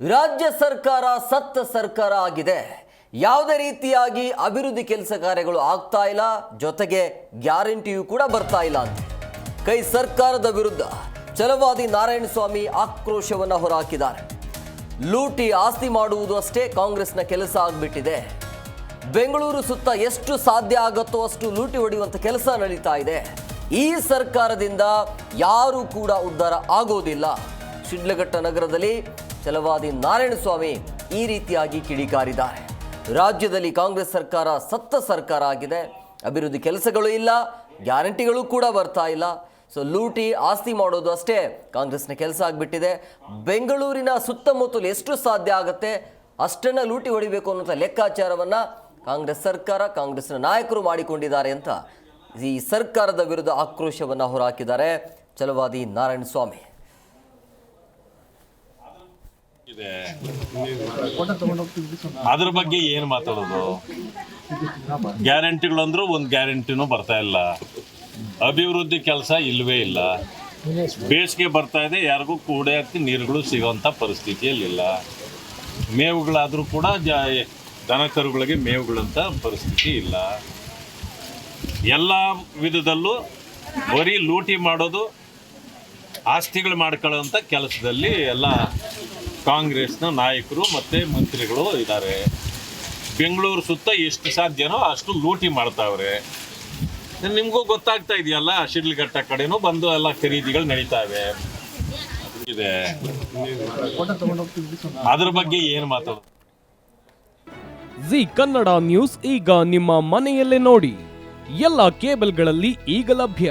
ರಾಜ್ಯ ಸರ್ಕಾರ ಸತ್ತ ಸರ್ಕಾರ ಆಗಿದೆ. ಯಾವುದೇ ರೀತಿಯಾಗಿ ಅಭಿವೃದ್ಧಿ ಕೆಲಸ ಕಾರ್ಯಗಳು ಆಗ್ತಾ ಇಲ್ಲ. ಜೊತೆಗೆ ಗ್ಯಾರಂಟಿಯೂ ಕೂಡ ಬರ್ತಾ ಇಲ್ಲ ಅಂತ. ಕೈ ಸರ್ಕಾರದ ವಿರುದ್ಧ ಛಲವಾದಿ ನಾರಾಯಣಸ್ವಾಮಿ ಆಕ್ರೋಶವನ್ನು ಹೊರಹಾಕಿದ್ದಾರೆ. ಲೂಟಿ ಆಸ್ತಿ ಮಾಡುವುದು ಅಷ್ಟೇ ಕಾಂಗ್ರೆಸ್ನ ಕೆಲಸ ಆಗಿಬಿಟ್ಟಿದೆ. ಬೆಂಗಳೂರು ಸುತ್ತ ಎಷ್ಟು ಸಾಧ್ಯ ಆಗುತ್ತೋ ಅಷ್ಟು ಲೂಟಿ ಹೊಡೆಯುವಂಥ ಕೆಲಸ ನಡೀತಾ ಇದೆ. ಈ ಸರ್ಕಾರದಿಂದ ಯಾರೂ ಕೂಡ ಉದ್ಧಾರ ಆಗೋದಿಲ್ಲ. ಶಿಡ್ಲಘಟ್ಟ ನಗರದಲ್ಲಿ ಛಲವಾದಿ ನಾರಾಯಣಸ್ವಾಮಿ ಈ ರೀತಿಯಾಗಿ ಕಿಡಿಕಾರಿದ್ದಾರೆ. ರಾಜ್ಯದಲ್ಲಿ ಕಾಂಗ್ರೆಸ್ ಸರ್ಕಾರ ಸತ್ತ ಸರ್ಕಾರ ಆಗಿದೆ. ಅಭಿವೃದ್ಧಿ ಕೆಲಸಗಳು ಇಲ್ಲ, ಗ್ಯಾರಂಟಿಗಳು ಕೂಡ ಬರ್ತಾ ಇಲ್ಲ. ಸೊ ಲೂಟಿ ಆಸ್ತಿ ಮಾಡೋದು ಅಷ್ಟೇ ಕಾಂಗ್ರೆಸ್ನ ಕೆಲಸ ಆಗಿಬಿಟ್ಟಿದೆ. ಬೆಂಗಳೂರಿನ ಸುತ್ತಮುತ್ತಲು ಎಷ್ಟು ಸಾಧ್ಯ ಆಗುತ್ತೆ, ಅಷ್ಟನ್ನು ಲೂಟಿ ಹೊಡಿಬೇಕು ಅನ್ನೋಂಥ ಲೆಕ್ಕಾಚಾರವನ್ನು ಕಾಂಗ್ರೆಸ್ ಸರ್ಕಾರ, ಕಾಂಗ್ರೆಸ್ನ ನಾಯಕರು ಮಾಡಿಕೊಂಡಿದ್ದಾರೆ ಅಂತ ಈ ಸರ್ಕಾರದ ವಿರುದ್ಧ ಆಕ್ರೋಶವನ್ನು ಹೊರಹಾಕಿದ್ದಾರೆ ಚಲವಾದಿ ನಾರಾಯಣಸ್ವಾಮಿ ಇದೆ ಅದ್ರ ಬಗ್ಗೆ ಏನ್ ಮಾತಾಡೋದು? ಗ್ಯಾರಂಟಿಗಳಂದ್ರೂ ಒಂದು ಗ್ಯಾರಂಟಿನೂ ಬರ್ತಾ ಇಲ್ಲ. ಅಭಿವೃದ್ಧಿ ಕೆಲಸ ಇಲ್ವೇ ಇಲ್ಲ. ಬೇಸಿಗೆ ಬರ್ತಾ ಇದೆ, ಯಾರಿಗೂ ಹಾಕಿ ನೀರುಗಳು ಸಿಗೋಂಥ ಪರಿಸ್ಥಿತಿಯಲ್ಲಿಲ್ಲ ಮೇವುಗಳಾದರೂ ಕೂಡ ದನ ಕರುಗಳಿಗೆ ಮೇವುಗಳಂತ ಪರಿಸ್ಥಿತಿ ಇಲ್ಲ. ಎಲ್ಲ ವಿಧದಲ್ಲೂ ಬರೀ ಲೂಟಿ ಮಾಡೋದು, ಆಸ್ತಿಗಳು ಮಾಡ್ಕೊಳ್ಳೋಂಥ ಕೆಲಸದಲ್ಲಿ ಎಲ್ಲ ಕಾಂಗ್ರೆಸ್ನ ನಾಯಕರು ಮತ್ತು ಮಂತ್ರಿಗಳು ಇದ್ದಾರೆ. ಬೆಂಗಳೂರು ಸುತ್ತ ಎಷ್ಟು ಸಾಧ್ಯನೋ ಅಷ್ಟು ಲೂಟಿ ಮಾಡ್ತಾವ್ರೆ. ನಿಮಗೂ ಗೊತ್ತಾಗ್ತಾ ಇದೆಯಲ್ಲ, ಶಿಡ್ಲಘಟ್ಟ ಕಡೆನೂ ಬಂದು ಎಲ್ಲ ಖರೀದಿಗಳು ನಡೀತಾವೆ. ಇದೆ. ಅದ್ರ ಬಗ್ಗೆ ಏನು ಮಾತಾಡ ಜಿ ಕನ್ನಡ ನ್ಯೂಸ್ ಈಗ ನಿಮ್ಮ ಮನೆಯಲ್ಲೇ ನೋಡಿ. ಎಲ್ಲ ಕೇಬಲ್ಗಳಲ್ಲಿ ಈಗ ಲಭ್ಯ.